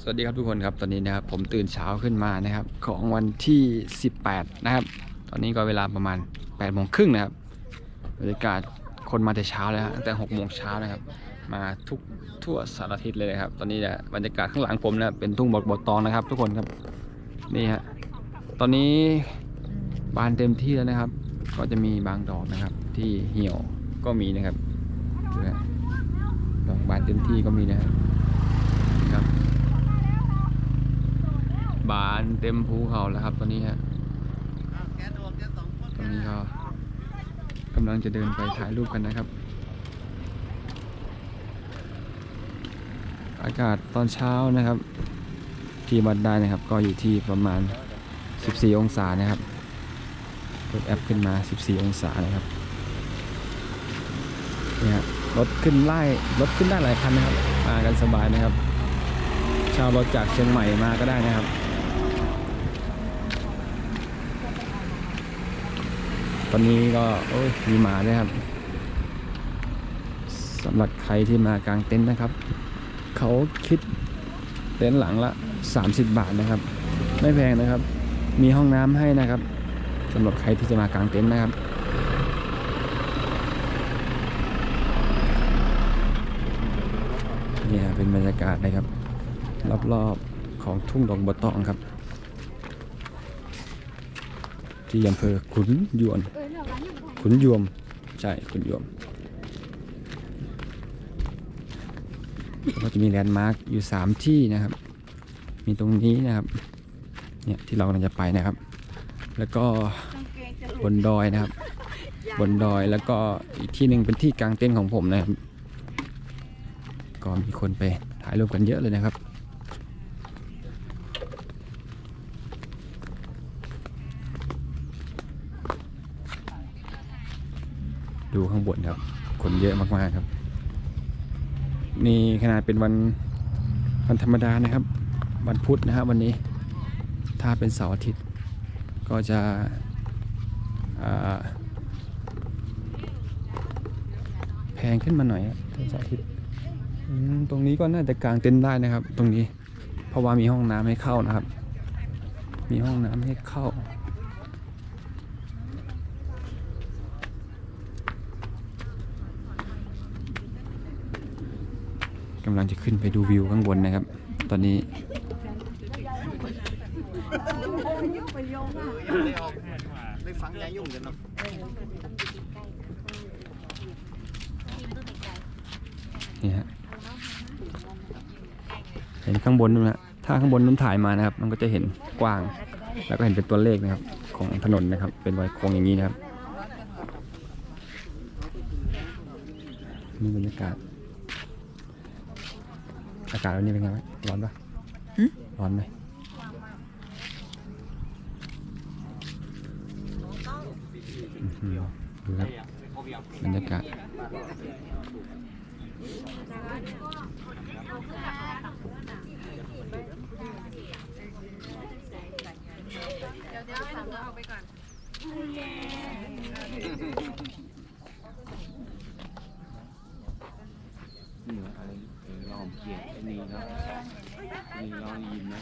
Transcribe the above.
สวัสดีครับทุกคนครับตอนนี้นะครับผมตื่นเช้าขึ้นมานะครับ ของวันที่ 18 นะครับ ตอนนี้ก็เวลาประมาณ8โมงครึ่งนะครับบรรยากาศคนมาแต่เช้าเลยฮะตั้งแต่6โมงเช้านะครับ มาทุกทั่วสารทิศเลยนะครับ ตอนนี้นี่ยบรรยากาศข้างหลังผมนะเป็นทุ่งบกบกตองนะครับ ทุกคนครับนี่ฮะตอนนี้บานเต็มที่แล้วนะครับ ก็จะมีบางดอกนะครับ ที่เหี่ยวก็มีนะครับดูนะดอกบานเต็มที่ก็มีนะครับครับานเต็มภูเขาแล้วครับ ตอนนี้ฮะตอนนี้ก็กำลังจะเดินไปถ่ายรูปกันนะครับ อากาศตอนเช้านะครับ ที่วัดได้นะครับ ก็อยู่ที่ประมาณ 14 องศานะครับกดแอปขึ้นมา 14 องศานะครับเนี่ยฮะรถขึ้นไล่รถขึ้นได้หลายคันนะครับ มากันสบายนะครับช่ารถจากเชียงใหม่มาก็ได้นะครับ อนนี้ก็โอ้ยมีหมาด้วยครับสำหรับใครที่มากางเต็นท์นะครับ เขาคิดเต็นท์หลังละ 30 บาทนะครับ ไม่แพงนะครับ มีห้องน้ำให้นะครับสำหรับใครที่จะมากางเต็นท์นะครับนี่เป็นบรรยากาศนะครับ รอบๆของทุ่งดอกบัวตองครับ ที่อำเภอขุนยวน ขุนยวม ใช่ขุนยวมก็จะมีแลนด์มาร์กอยู่ 3 ที่นะครับ มีตรงนี้นะครับ เนี่ยที่เรากำลังจะไปนะครับ แล้วก็บนดอยนะครับ บนดอยแล้วก็อีกที่หนึ่งเป็นที่กลางเต็นท์ของผมนะครับ ก็มีคนไปถ่ายรูปกันเยอะเลยนะครับ ดูข้างบนครับ คนเยอะมากๆครับ นี่ขนาดเป็นวันวันธรรมดานะครับ วันพุธนะครับวันนี้ถ้าเป็นเสาร์อาทิตย์ ก็จะแพงขึ้นมาหน่อยถ้าเสาร์อาทิตย์ตรงนี้ก็น่าจะกางเต็นท์ได้นะครับ ตรงนี้ เพราะว่ามีห้องน้ำให้เข้านะครับ มีห้องน้ำให้เข้า กำลังจะขึ้นไปดูวิวข้างบนนะครับ ตอนนี้ได้ฟังยายุ่งกันเนาะนี่ฮะเห็นข้างบนนู้นนะถ้าข้างบนนู้นถ่ายมานะครับ มันก็จะเห็นกว้าง แล้วก็เห็นเป็นตัวเลขนะครับ ของถนนนะครับ เป็นรอยโค้งอย่างนี้นะครับนี่บรรยากาศ อากาศวันนี้เป็นไงบ้างร้อนปะร้อนไหมอื้ดูครับบรรยากาศ นี่อะไรลองเกียรตินี่เนาะนี่ลองยินนะ